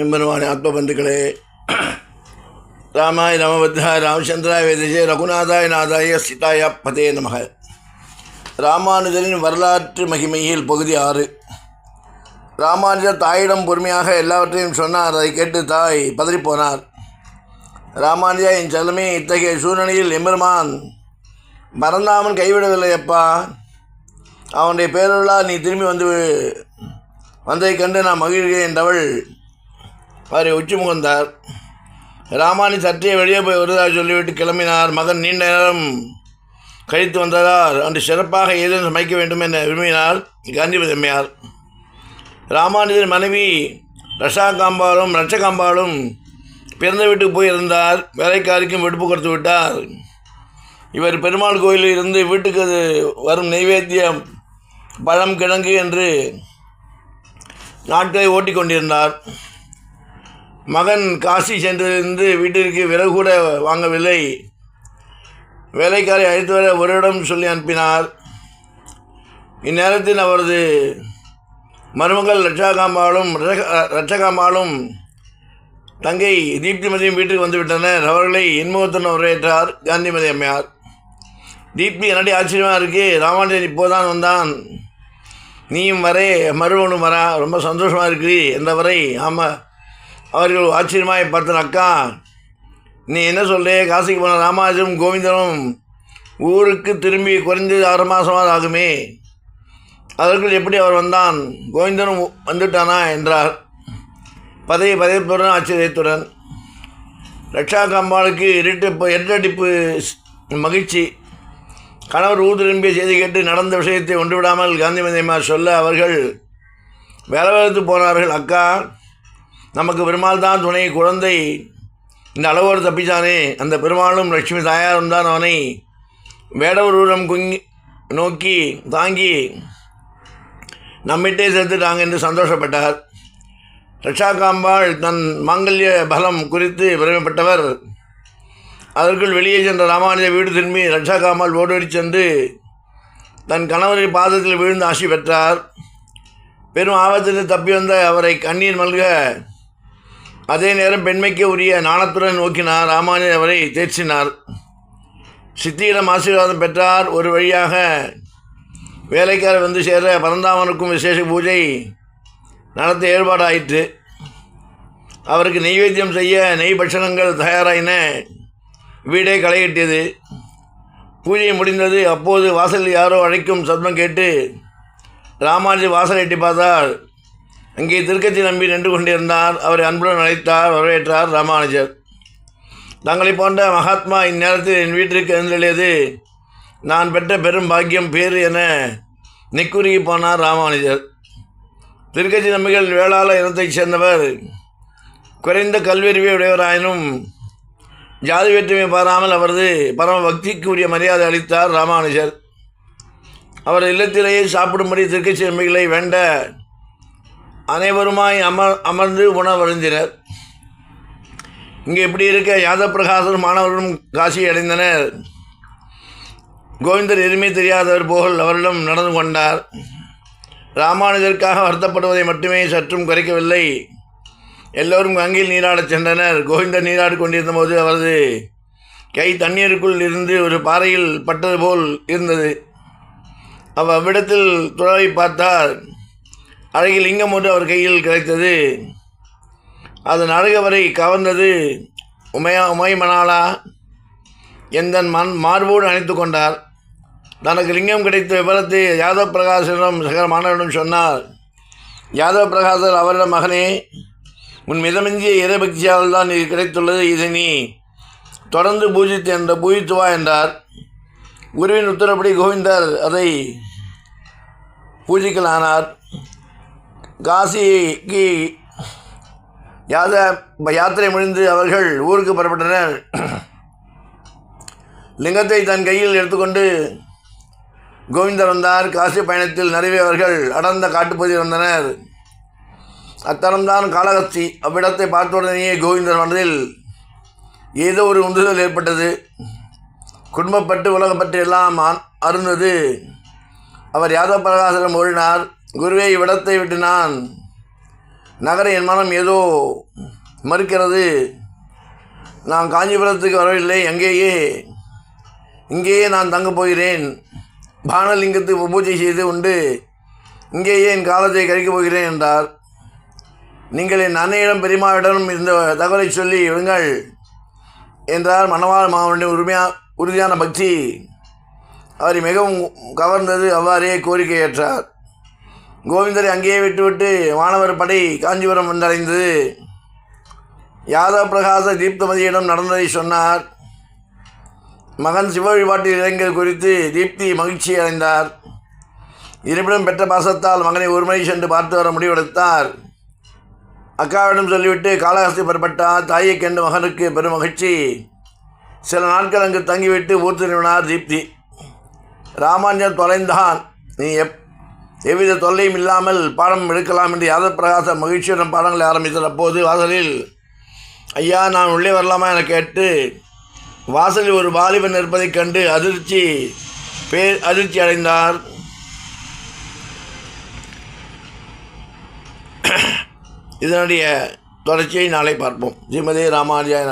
எம்பெருமான ஆத்மபந்துக்களே ராமாய் நமபத்தாய ராமச்சந்திராய வேதஜே ரகுநாதாய் நாதாய சீதாய பதே நமக. ராமானுஜரின் வரலாற்று மகிமையில் பகுதி ஆறு. ராமானுஜர் தாயிடம் பொறுமையாக எல்லாவற்றையும் சொன்னார். அதை கேட்டு தாய் பதறிப்போனார் ராமானுஜா என் செல்லமே இத்தகைய சூழ்நிலையில் எம்பெருமான் மறந்தாமல் கைவிடவில்லை அப்பா அவனுடைய பேருள்ளா நீ திரும்பி வந்து வந்ததை கண்டு நான் மகிழ்கிறேன் என்றவள் அவரை உச்சி முகந்தார் ராமானி சற்றே வெளியே போய் வருவதாக சொல்லிவிட்டு கிளம்பினார். மகன் நீண்ட நேரம் கழித்து வந்ததால் அன்று சிறப்பாக ஏதேனும் சமைக்க வேண்டும் என விரும்பினார். காந்திபதி அம்மையார் ராமானுஜன் மனைவி ரஷாகாம்பாலும் ரட்சகாம்பாலும் பிறந்த வீட்டுக்கு போய் இருந்தார் வேலைக்காரிக்கும் விடுப்பு கொடுத்து விட்டார். இவர் பெருமாள் கோயிலில் இருந்து வீட்டுக்கு அது வரும் நைவேத்தியம் பழம் கிழங்கு என்று நாட்களை ஓட்டிக் கொண்டிருந்தார். மகன் காசி சென்றிருந்து வீட்டிற்கு விறகு கூட வாங்கவில்லை. வேலைக்காரை அழைத்து வர ஒரு இடம் சொல்லி அனுப்பினார். இந்நேரத்தில் அவரது மருமகள் ரட்சாகாம்பாலும் ரட்சகாம்பாலும் தங்கை தீப்திமதியும் வீட்டுக்கு வந்துவிட்டனர். அவர்களை இன்முகத்துடன் வரவேற்றார் காந்திமதி அம்மையார். தீப்தி என்னடி ஆச்சரியமாக இருக்குது ராமானுஜன் இப்போதான் வந்தான். நீயும் வரே மருமகனும் வரா. ரொம்ப சந்தோஷமாக இருக்கிறீ என்றவரை ஆமாம் அவர்கள் ஆச்சரியமாக பார்த்தனாக்கா நீ என்ன சொல்லு? காசிக்கு போன ராமானுஜரும் கோவிந்தனும் ஊருக்கு திரும்பி குறைஞ்சது ஆறு மாதமாக ஆகுமே. அதற்குள் எப்படி அவர் வந்தான்? கோவிந்தனும் வந்துட்டானா? என்றார். பதவி பதவித்துடன் ஆச்சரியத்துடன். ரக்ஷா கம்பாளுக்கு இருட்டு இரட்டடிப்பு மகிழ்ச்சி. கணவர் ஊர் திரும்பிய செய்தி கேட்டு நடந்த விஷயத்தை ஒன்றுவிடாமல் காந்திமதியம்மா சொல்ல அவர்கள் வேலை வேலைத்து போனார்கள். அக்கா நமக்கு பெருமாள் தான் துணை குழந்தை. இந்த அளவோடு தப்பிச்சானே அந்த பெருமாளும் லட்சுமி தாயாரும் தான் அவனை வேடவரூரம் குங்கி நோக்கி தாங்கி நம்மிட்டே சேர்த்துட்டாங்க என்று சந்தோஷப்பட்டார். ரட்சாகாம்பாள் தன் மாங்கல்ய பலம் குறித்து பெருமைப்பட்டவர். அதற்குள் வெளியே சென்ற ராமானுஜ வீடு திரும்பி ரட்சாகாம்பாள் ஓடோடி சென்று தன் கணவரின் பாதத்தில் விழுந்து ஆசி பெற்றார். பெரும் ஆபத்திலிருந்து தப்பி வந்த அவரை கண்ணீர் மல்க அதே நேரம் பெண்மைக்கு உரிய நாணத்துடன் நோக்கினார். ராமானுஜர் அவரை தேர்ச்சினார் சித்தியிடம் ஆசீர்வாதம் பெற்றார். ஒரு வழியாக வேலைக்காரர் வந்து சேர பரந்தாமனுக்கும் விசேஷ பூஜை நடத்த ஏற்பாடாயிற்று. அவருக்கு நெய்வேத்தியம் செய்ய நெய் பட்சணங்கள் தயாராயின. வீடே களையிட்டது பூஜை முடிந்தது. அப்போது வாசலில் யாரோ அழைக்கும் சத்தம் கேட்டு ராமாஜி வாசல் எட்டி பார்த்தால் அங்கே திருக்கச்சி நம்பி நின்று கொண்டிருந்தார். அவரை அன்புடன் அழைத்தார் வரவேற்றார் ராமானுஜர். தங்களை போன்ற மகாத்மா இந்நேரத்தில் என் வீட்டிற்கு எழுந்தெழியது நான் பெற்ற பெரும் பாக்கியம் பேர் என நிக்குறுகி போனார் ராமானுஜர். திருக்கச்சி நம்பிகள் வேளாள இனத்தைச் சேர்ந்தவர். குறைந்த கல்வியறிவை உடையவராயினும் ஜாதி வேற்றுமை பாராமல் அவரது பரம பக்திக்குரிய மரியாதை அளித்தார் ராமானுஜர். அவர் இல்லத்திலேயே சாப்பிடும்படி திருக்கச்சி நம்பிகளை வேண்ட அனைவருமாய் அமர் அமர்ந்து உணவருந்தினர். இங்கே இப்படி இருக்க யாதவ பிரகாசர் மாணவர்களும் காசி அடைந்தனர். கோவிந்தர் எதுவுமே தெரியாதவர் போல் அவரிடம் நடந்து கொண்டார். ராமானுஜருக்காக வருத்தப்படுவதை மட்டுமே சற்றும் குறைக்கவில்லை. எல்லோரும் கங்கையில் நீராடச் சென்றனர். கோவிந்தர் நீராடி கொண்டிருந்த போது அவரது கை தண்ணீருக்குள் இருந்து ஒரு பாறையில் பட்டது போல் இருந்தது. அவ் அவ்விடத்தில் துறவை பார்த்தார். அழகில் லிங்கம் ஒன்று அவர் கையில் கிடைத்தது. அதன் அழகவரை கவர்ந்தது உமையா உமை மணாலா எந்த மண் மார்போடு அணைத்து கொண்டார். தனக்கு லிங்கம் கிடைத்த விவரத்தை யாதவ பிரகாசனிடம் சகல மாணவனிடம் சொன்னார். யாதவ பிரகாசர் அவரிடம் மகனே உன் மிதமிஞ்சிய இறைபக்தியால் தான் இது கிடைத்துள்ளது. இதை நீ தொடர்ந்து பூஜித்து என்ற பூஜித்து வா என்றார். குருவின் உத்தரப்படி கோவிந்தர் அதை பூஜிக்கலானார். காசிக்கு யாத யாத்திரை முடிந்து அவர்கள் ஊருக்கு புறப்பட்டனர். லிங்கத்தை தன் கையில் எடுத்துக்கொண்டு கோவிந்தர் வந்தார். காசி பயணத்தில் நிறைவே அவர்கள் அடர்ந்த காட்டுப்பகுதியில் வந்தனர். அத்தனம்தான் காளகஸ்தி. அவ்விடத்தை பார்த்தவுடனேயே கோவிந்தர் மனதில் ஏதோ ஒரு உந்துதல் ஏற்பட்டது. குடும்பப்பட்டு உலகப்பட்டு எல்லாம் அருந்தது. அவர் யாதவ பிரகாசனம் ஓடினார். குருவே இவ்விடத்தை விட்டு நான் நகர என் மனம் ஏதோ மறுக்கிறது. நான் காஞ்சிபுரத்துக்கு வரவில்லை. எங்கேயே இங்கேயே நான் தங்கப் போகிறேன். பானலிங்கத்துக்கு பூஜை செய்து உண்டு. இங்கேயே என் காலத்தை கழிக்கப் போகிறேன் என்றார். நீங்கள் என் அன்னையிடம் பெரியமாவிடம் இந்த தகவலை சொல்லி விடுங்கள் என்றார் மணவாள் மாவனின் உரிமையா உறுதியான பக்தி. அவரை மிகவும் கவர்ந்தது. அவ்வாறே கோரிக்கை ஏற்றார் கோவிந்தரை அங்கேயே விட்டுவிட்டு வானவர் படை காஞ்சிபுரம் வந்தடைந்தது. யாதவ பிரகாச தீப்தமதியிடம் நடந்ததை சொன்னார். மகன் சிவ வழிபாட்டு இளைஞர் குறித்து தீப்தி மகிழ்ச்சி அடைந்தார். இருப்பினும் பெற்ற பாசத்தால் மகனை ஒருமுறை சென்று பார்த்து வர முடிவெடுத்தார். அக்காவிடம் சொல்லிவிட்டு காளஹஸ்தி புறப்பட்டார். தாயை கண்டு மகனுக்கு பெரும் மகிழ்ச்சி. சில நாட்கள் அங்கு தங்கிவிட்டு ஊர் திரும்பினார் தீப்தி. ராமானுஜன் தொலைந்தான். நீ எப் எவ்வித தொல்லையும் இல்லாமல் பாடம் எடுக்கலாம் என்று யாதவ பிரகாச மகிழ்ச்சியுடன் பாடங்களை ஆரம்பித்த அப்போது வாசலில் ஐயா நான் உள்ளே வரலாமா? என கேட்டு வாசலில் ஒரு வாலிபன் இருப்பதைக் கண்டு அதிர்ச்சி பேர் அதிர்ச்சி அடைந்தார். இதனுடைய தொடர்ச்சியை நாளை பார்ப்போம். ஸ்ரீமதி ராமானுஜாய